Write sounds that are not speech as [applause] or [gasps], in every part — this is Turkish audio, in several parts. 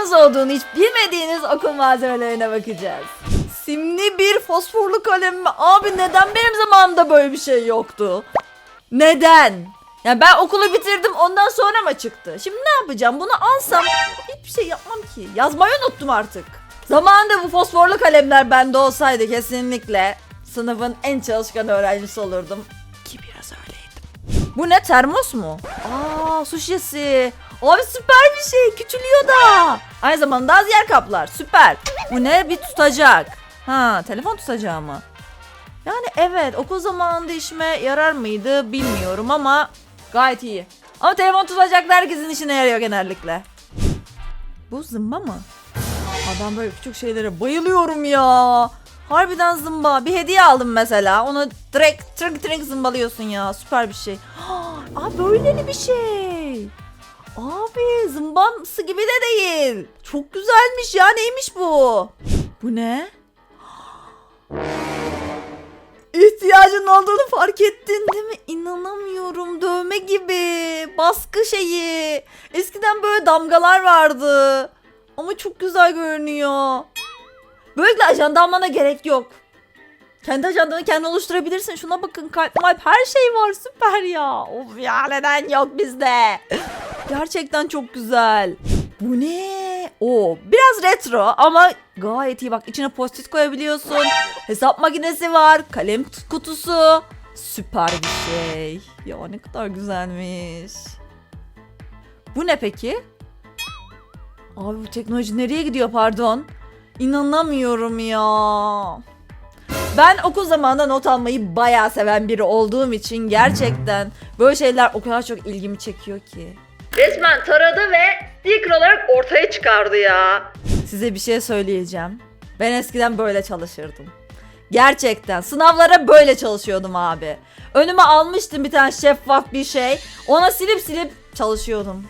ihtiyacınız olduğunu hiç bilmediğiniz okul malzemelerine bakacağız. Simli bir fosforlu kalem mi? Abi neden benim zamanımda böyle bir şey yoktu? Neden? Ya ben okulu bitirdim ondan sonra mı çıktı? Şimdi ne yapacağım? Bunu alsam hiçbir şey yapmam ki. Yazmayı unuttum artık. Zamanında bu fosforlu kalemler bende olsaydı kesinlikle sınıfın en çalışkan öğrencisi olurdum. Ki biraz öyleydim. Bu ne termos mu? Aa su şişesi. Abi süper bir şey. Küçülüyor da. Aynı zamanda az yer kaplar. Süper. Bu ne? Bir tutacak. Ha telefon tutacağı mı? Yani evet okul zamanında işime yarar mıydı bilmiyorum ama gayet iyi. Ama telefon tutacaklar herkesin işine yarıyor genellikle. Bu zımba mı? Adam böyle küçük şeylere bayılıyorum ya. Harbiden zımba. Bir hediye aldım mesela. Onu direkt trink trink zımbalıyorsun ya. Süper bir şey. [gasps] Aa böyleli bir şey. Abi zımbamsı gibi de değil. Çok güzelmiş ya. Neymiş bu? Bu ne? İhtiyacın olduğunu fark ettin değil mi? İnanamıyorum. Dövme gibi. Baskı şeyi. Eskiden böyle damgalar vardı. Ama çok güzel görünüyor. Böylelikle ajanda almana gerek yok. Kendi ajandanı kendin oluşturabilirsin. Şuna bakın kalp malp her şey var süper ya. Of ya neden yok bizde. Gerçekten çok güzel. Bu ne? O biraz retro ama gayet iyi. Bak içine post-it koyabiliyorsun. Hesap makinesi var. Kalem kutusu. Süper bir şey. Ya ne kadar güzelmiş. Bu ne peki? Abi bu teknoloji nereye gidiyor pardon? İnanamıyorum ya. Ben okul zamanında not almayı bayağı seven biri olduğum için gerçekten böyle şeyler o kadar çok ilgimi çekiyor ki. Resmen taradı ve sticker olarak ortaya çıkardı ya. Size bir şey söyleyeceğim. Ben eskiden böyle çalışırdım. Gerçekten sınavlara böyle çalışıyordum abi. Önüme almıştım bir tane şeffaf bir şey. Ona silip silip çalışıyordum.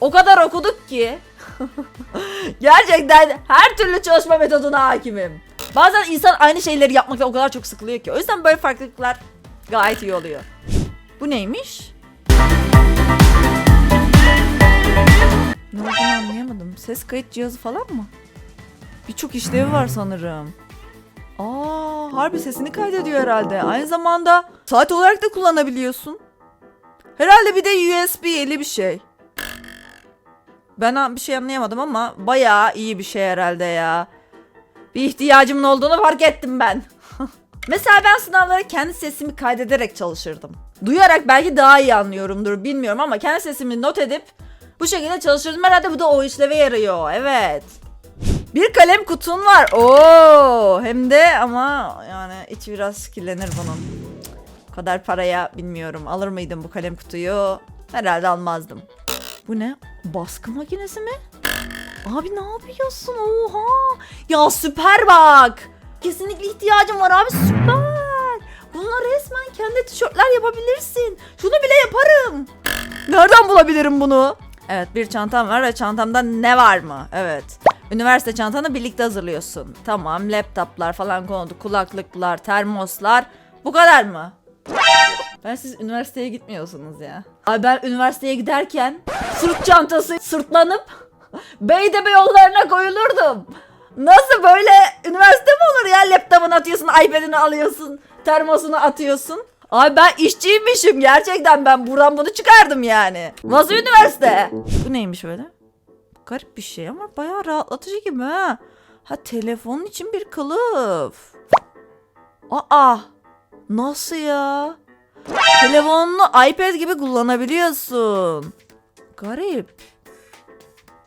O kadar okuduk ki. [laughs] Gerçekten her türlü çalışma metoduna hakimim. Bazen insan aynı şeyleri yapmakta o kadar çok sıkılıyor ki. O yüzden böyle farklılıklar gayet iyi oluyor. Bu neymiş? Ne olduğunu anlayamadım. Ses kayıt cihazı falan mı? Birçok işlevi var sanırım. Aa, harbi sesini kaydediyor herhalde. Aynı zamanda saat olarak da kullanabiliyorsun. Herhalde bir de USB'li bir şey. Ben bir şey anlayamadım ama bayağı iyi bir şey herhalde ya. Bir ihtiyacımın olduğunu fark ettim ben. [laughs] Mesela ben sınavlara kendi sesimi kaydederek çalışırdım. Duyarak belki daha iyi anlıyorumdur bilmiyorum ama kendi sesimi not edip bu şekilde çalışırdım. Herhalde bu da o işleve yarıyor. Evet. Bir kalem kutun var. Oo, hem de ama yani içi biraz kirlenir bunun. O kadar paraya bilmiyorum. Alır mıydım bu kalem kutuyu? Herhalde almazdım. Bu ne? Baskı makinesi mi? Abi ne yapıyorsun? Oha! Ya süper bak. Kesinlikle ihtiyacım var abi süper. Bunlar resmen kendi tişörtler yapabilirsin. Şunu bile yaparım. Nereden bulabilirim bunu? Evet bir çantam var ve çantamda ne var mı? Evet. Üniversite çantanı birlikte hazırlıyorsun. Tamam laptoplar falan konuldu. Kulaklıklar, termoslar. Bu kadar mı? Ben siz üniversiteye gitmiyorsunuz ya. Abi ben üniversiteye giderken sırt çantası sırtlanıp Beytepe yollarına koyulurdum. Nasıl böyle üniversite mi olur ya? Laptopunu atıyorsun, iPad'ini alıyorsun, termosunu atıyorsun. Abi ben işçiymişim gerçekten ben buradan bunu çıkardım yani. Nasıl üniversite? Bu neymiş böyle? Garip bir şey ama bayağı rahatlatıcı gibi ha. Ha telefonun için bir kılıf. Aa nasıl ya? Telefonunu iPad gibi kullanabiliyorsun. Garip.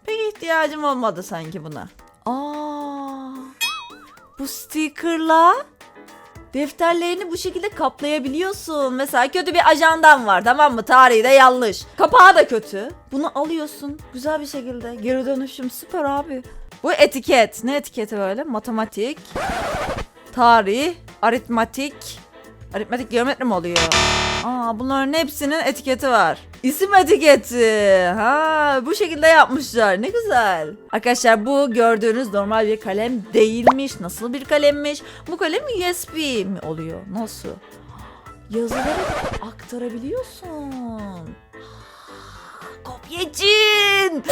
Pek ihtiyacım olmadı sanki buna. Aa, bu stickerla defterlerini bu şekilde kaplayabiliyorsun. Mesela kötü bir ajandan var tamam mı? Tarihi de yanlış. Kapağı da kötü. Bunu alıyorsun güzel bir şekilde. Geri dönüşüm süper abi. Bu etiket. Ne etiketi böyle? Matematik, tarih, aritmatik. Aritmatik geometri mi oluyor? Aa bunların hepsinin etiketi var. İsim etiketi. Ha bu şekilde yapmışlar. Ne güzel. Arkadaşlar bu gördüğünüz normal bir kalem değilmiş. Nasıl bir kalemmiş? Bu kalem USB mi oluyor? Nasıl? Yazıları aktarabiliyorsun. [gasps] Kopyacın.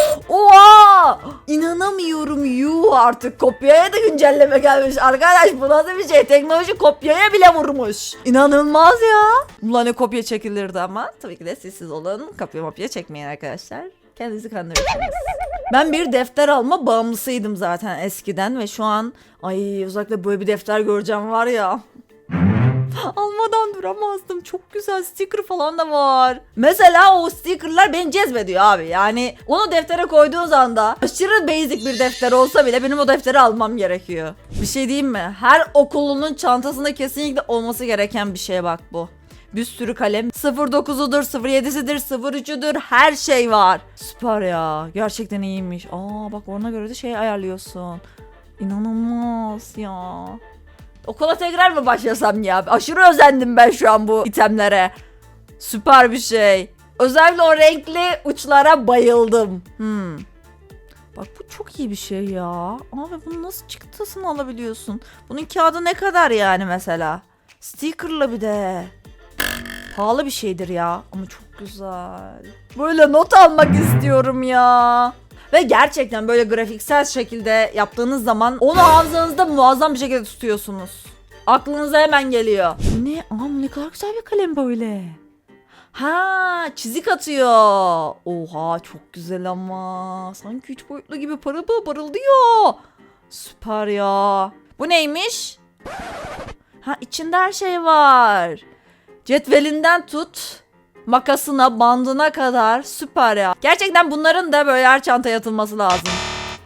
Oha! İnanamıyorum. artık. Kopyaya da güncelleme gelmiş. Arkadaş bu nasıl bir şey? Teknoloji kopyaya bile vurmuş. İnanılmaz ya. Ulan ne kopya çekilirdi ama. Tabii ki de sessiz olun. Kopya mopya çekmeyin arkadaşlar. Kendinizi kandırırsınız. Ben bir defter alma bağımlısıydım zaten eskiden ve şu an ay özellikle böyle bir defter göreceğim var ya. Almadan duramazdım. Çok güzel sticker falan da var. Mesela o stickerlar beni cezbediyor abi. Yani onu deftere koyduğun anda aşırı basic bir defter olsa bile benim o defteri almam gerekiyor. Bir şey diyeyim mi? Her okulunun çantasında kesinlikle olması gereken bir şey bak bu. Bir sürü kalem. 09'udur, 07'sidir, 03'üdür her şey var. Süper ya. Gerçekten iyiymiş. Aa bak ona göre de şey ayarlıyorsun. İnanılmaz ya. Okula tekrar mı başlasam ya? Aşırı özendim ben şu an bu itemlere. Süper bir şey. Özellikle o renkli uçlara bayıldım. Hmm. Bak bu çok iyi bir şey ya. Abi bunu nasıl çıktısını alabiliyorsun? Bunun kağıdı ne kadar yani mesela? Stickerlı bir de. Pahalı bir şeydir ya ama çok güzel. Böyle not almak istiyorum ya. Ve gerçekten böyle grafiksel şekilde yaptığınız zaman onu hafızanızda muazzam bir şekilde tutuyorsunuz. Aklınıza hemen geliyor. Ne? Bu ne kadar güzel bir kalem böyle. Ha çizik atıyor. Oha çok güzel ama. Sanki üç boyutlu gibi parıl parıldıyor. Süper ya. Bu neymiş? Ha içinde her şey var. Cetvelinden tut makasına, bandına kadar süper ya. Gerçekten bunların da böyle her çantaya atılması lazım.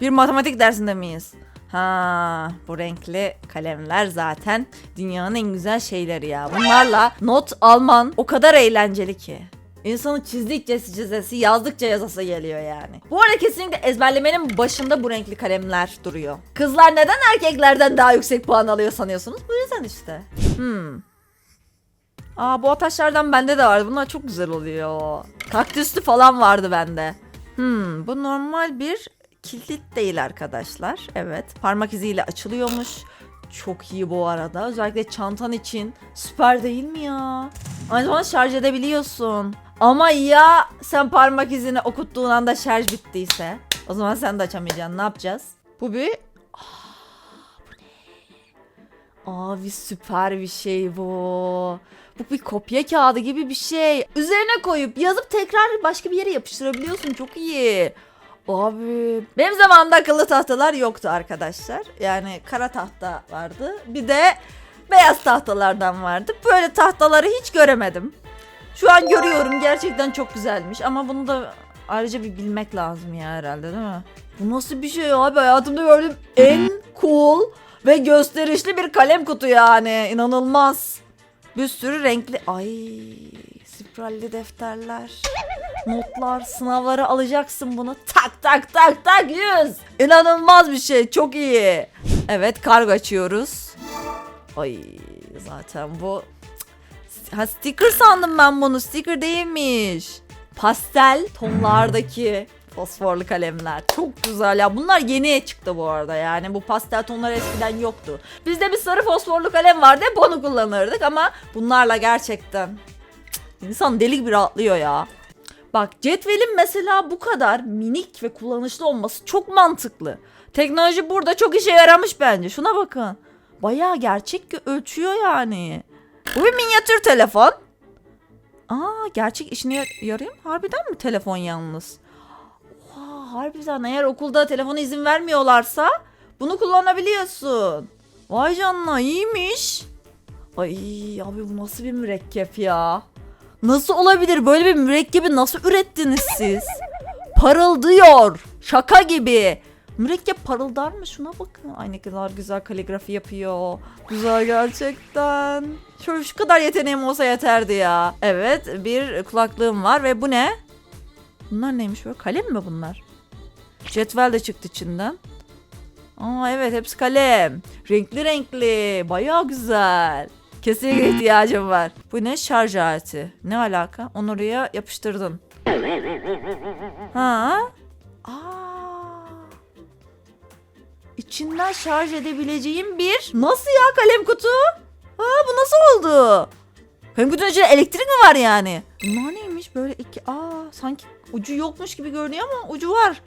Bir matematik dersinde miyiz? Ha, bu renkli kalemler zaten dünyanın en güzel şeyleri ya. Bunlarla not alman o kadar eğlenceli ki. İnsanı çizdikçe çizesi, yazdıkça yazası geliyor yani. Bu arada kesinlikle ezberlemenin başında bu renkli kalemler duruyor. Kızlar neden erkeklerden daha yüksek puan alıyor sanıyorsunuz? Bu yüzden işte. Hmm. Aa bu taşlardan bende de vardı. Bunlar çok güzel oluyor. Kaktüslü falan vardı bende. Hmm, bu normal bir kilit değil arkadaşlar. Evet, parmak iziyle açılıyormuş. Çok iyi bu arada. Özellikle çantan için süper değil mi ya? Aynı zamanda şarj edebiliyorsun. Ama ya sen parmak izini okuttuğun anda şarj bittiyse? O zaman sen de açamayacaksın. Ne yapacağız? Bu bir... Abi süper bir şey bu. Bu bir kopya kağıdı gibi bir şey. Üzerine koyup yazıp tekrar başka bir yere yapıştırabiliyorsun. Çok iyi. Abi benim zamanımda akıllı tahtalar yoktu arkadaşlar. Yani kara tahta vardı. Bir de beyaz tahtalardan vardı. Böyle tahtaları hiç göremedim. Şu an görüyorum gerçekten çok güzelmiş ama bunu da ayrıca bir bilmek lazım ya herhalde değil mi? Bu nasıl bir şey abi hayatımda gördüğüm en cool ve gösterişli bir kalem kutu yani inanılmaz. Bir sürü renkli ay spiralli defterler. Notlar, sınavları alacaksın bunu. Tak tak tak tak yüz. İnanılmaz bir şey. Çok iyi. Evet kargo açıyoruz. Ay zaten bu. Ha sticker sandım ben bunu. Sticker değilmiş. Pastel tonlardaki fosforlu kalemler. Çok güzel ya. Bunlar yeni çıktı bu arada yani. Bu pastel tonlar eskiden yoktu. Bizde bir sarı fosforlu kalem vardı. Hep onu kullanırdık ama bunlarla gerçekten insan deli gibi rahatlıyor ya. Bak cetvelin mesela bu kadar minik ve kullanışlı olması çok mantıklı. Teknoloji burada çok işe yaramış bence. Şuna bakın. Bayağı gerçek ölçüyor yani. Bu bir minyatür telefon. Aa gerçek işine yar- yarıyor mu? Harbiden mi telefon yalnız? Harbiden eğer okulda telefona izin vermiyorlarsa bunu kullanabiliyorsun. Vay canına iyiymiş. Ay abi bu nasıl bir mürekkep ya? Nasıl olabilir? Böyle bir mürekkebi nasıl ürettiniz siz? Parıldıyor. Şaka gibi. Mürekkep parıldar mı? Şuna bakın. Ay ne kadar güzel kaligrafi yapıyor. Güzel gerçekten. Şöyle şu kadar yeteneğim olsa yeterdi ya. Evet bir kulaklığım var ve bu ne? Bunlar neymiş böyle? Kalem mi bunlar? Cetvel de çıktı içinden. Aa evet hepsi kalem. Renkli renkli. Bayağı güzel. Kesinlikle ihtiyacım var. Bu ne? Şarj aleti. Ne alaka? Onu oraya yapıştırdın. Ha? Aa. İçinden şarj edebileceğim bir... Nasıl ya kalem kutu? Ha bu nasıl oldu? Kalem kutunun içinde elektrik mi var yani? Bunlar neymiş? Böyle iki... Aa sanki ucu yokmuş gibi görünüyor ama ucu var.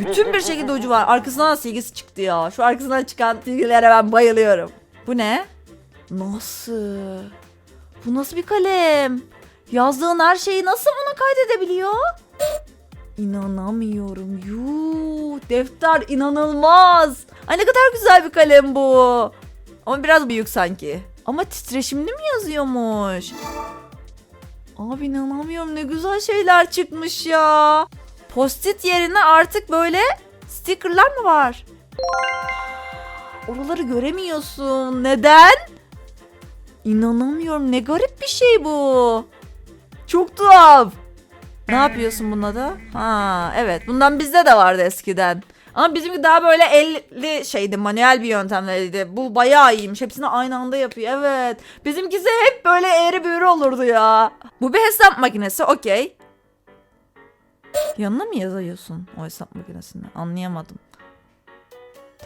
Bütün bir şekilde ucu var. Arkasından silgisi çıktı ya. Şu arkasından çıkan silgilere ben bayılıyorum. Bu ne? Nasıl? Bu nasıl bir kalem? Yazdığın her şeyi nasıl buna kaydedebiliyor? İnanamıyorum. Yuh, defter inanılmaz. Ay ne kadar güzel bir kalem bu. Ama biraz büyük sanki. Ama titreşimli mi yazıyormuş? Abi inanamıyorum ne güzel şeyler çıkmış ya. Post-it yerine artık böyle stickerlar mı var? Oraları göremiyorsun. Neden? İnanamıyorum. Ne garip bir şey bu. Çok tuhaf. Ne yapıyorsun buna da? Ha evet. Bundan bizde de vardı eskiden. Ama bizimki daha böyle elli şeydi, manuel bir yöntemleriydi. Bu bayağı iyiymiş. Hepsini aynı anda yapıyor. Evet. Bizimkisi hep böyle eğri büğrü olurdu ya. Bu bir hesap makinesi. Okey. Yanına mı yazıyorsun o hesap makinesini? Anlayamadım.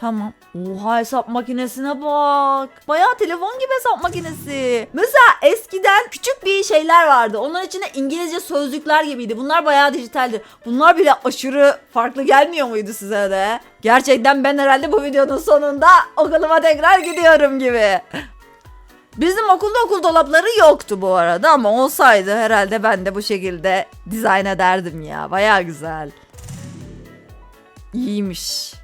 Tamam. Oha hesap makinesine bak. Bayağı telefon gibi hesap makinesi. Mesela eskiden küçük bir şeyler vardı. Onların içinde İngilizce sözlükler gibiydi. Bunlar bayağı dijitaldi. Bunlar bile aşırı farklı gelmiyor muydu size de? Gerçekten ben herhalde bu videonun sonunda okuluma tekrar gidiyorum gibi. Bizim okulda okul dolapları yoktu bu arada ama olsaydı herhalde ben de bu şekilde dizayn ederdim ya. Bayağı güzel. İyiymiş.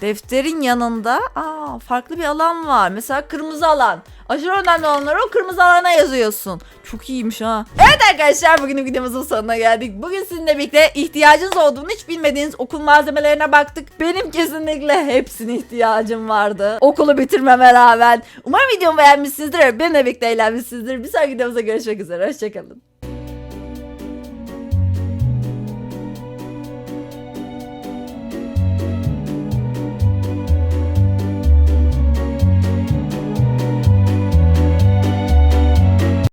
Defterin yanında aa, farklı bir alan var. Mesela kırmızı alan. Aşırı önemli olanları o kırmızı alana yazıyorsun. Çok iyiymiş ha. Evet arkadaşlar bugünün videomuzun sonuna geldik. Bugün sizinle birlikte ihtiyacınız olduğunu hiç bilmediğiniz okul malzemelerine baktık. Benim kesinlikle hepsine ihtiyacım vardı. Okulu bitirmeme rağmen. Umarım videomu beğenmişsinizdir. Benimle birlikte eğlenmişsinizdir. Bir sonraki videomuzda görüşmek üzere. Hoşçakalın.